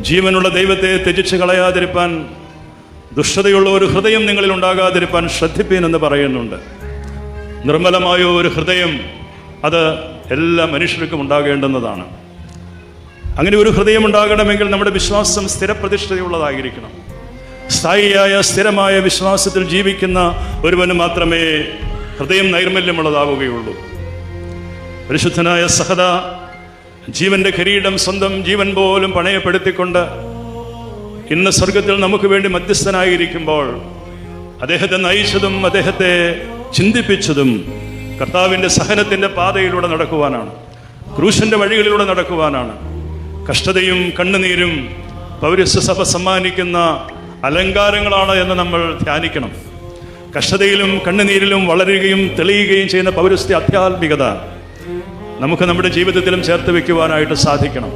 ജീവനുള്ള ദൈവത്തെ ത്യജിച്ച് കളയാതിരിപ്പാൻ ദുഷ്ടതയുള്ള ഒരു ഹൃദയം നിങ്ങളിൽ ഉണ്ടാകാതിരിപ്പാൻ ശ്രദ്ധിപ്പീൻ എന്ന് പറയുന്നുണ്ട്. നിർമ്മലമായ ഒരു ഹൃദയം അത് എല്ലാ മനുഷ്യർക്കും ഉണ്ടാകേണ്ടുന്നതാണ്. അങ്ങനെ ഒരു ഹൃദയം ഉണ്ടാകണമെങ്കിൽ നമ്മുടെ വിശ്വാസം സ്ഥിരപ്രതിഷ്ഠതയുള്ളതായിരിക്കണം. സ്ഥായിയായ സ്ഥിരമായ വിശ്വാസത്തിൽ ജീവിക്കുന്ന ഒരുവന് മാത്രമേ ഹൃദയം നൈർമല്യമുള്ളതാവുകയുള്ളൂ. പരിശുദ്ധനായ സഹത ജീവന്റെ കിരീടം സ്വന്തം ജീവൻ പോലും പണയപ്പെടുത്തിക്കൊണ്ട് ഇന്ന് സ്വർഗത്തിൽ നമുക്ക് വേണ്ടി മധ്യസ്ഥനായിരിക്കുമ്പോൾ അദ്ദേഹത്തെ നയിച്ചതും അദ്ദേഹത്തെ ചിന്തിപ്പിച്ചതും കർത്താവിന്റെ സഹനത്തിന്റെ പാതയിലൂടെ നടക്കുവാനാണ്. ക്രൂശിന്റെ വഴികളിലൂടെ നടക്കുവാനാണ്. കഷ്ടതയും കണ്ണുനീരും പൗരസ്വസഭ സമ്മാനിക്കുന്ന അലങ്കാരങ്ങളാണ് എന്ന് നമ്മൾ ധ്യാനിക്കണം. കഷ്ടതയിലും കണ്ണുനീരിലും വളരുകയും തെളിയുകയും ചെയ്യുന്ന പൗരസ്ത്യ ആധ്യാത്മികത നമുക്ക് നമ്മുടെ ജീവിതത്തിലും ചേർത്ത് വെക്കുവാനായിട്ട് സാധിക്കണം.